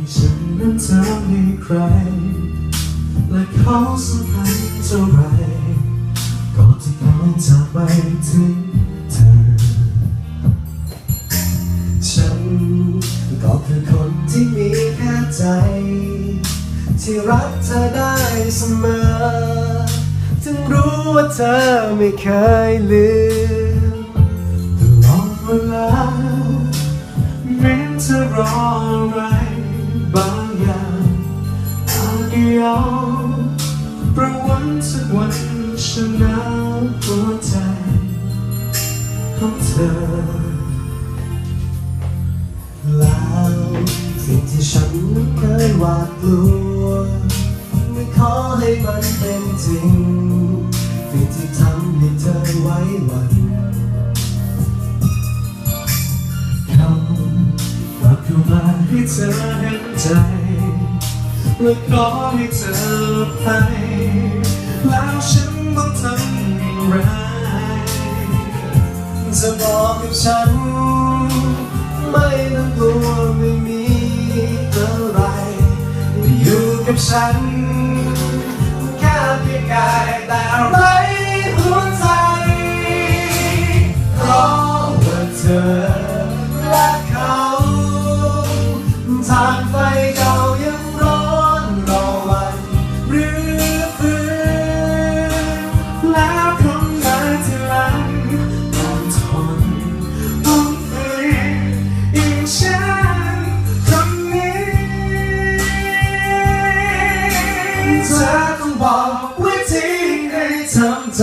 ให้ฉันนั้นเธอมีใคร และเขาสำคัญเท่าไรก่อนที่เขาจะไปถึงเธอ ฉันก็คือคนที่มีแค่ใจ ที่รักเธอได้เสมอ ถึงรู้ว่าเธอไม่เคยลืมตลอดเวลาเมือนเธอรออะไร บางอย่างอาจยอมประวันสักวันฉันหนาหัวใจของเธอแล้วสิ่งที่ฉันนั้นเคยหวาดกลัวไม่ขอให้มันเป็นจริงสิ่งที่ทำให้เธอไว้วัน ให้เธอเห็นใจ และขอให้เธอไป แล้วฉันต้องทำอย่างไรจะบอกกับฉัน ไม่ต้องกลัวไม่มีอะไรอยู่กับฉันแค่เพียงกายแต่ไรหัวใจเพราะว่าเธอ ทางไฟเก่ายังร้อนรอวันรื้อฟื้นแล้วครั้งไหนที่ลังต้องทนต้องฝืนอีกเช่นครั้งนี้เธอต้องบอกวิธีให้ทำใจ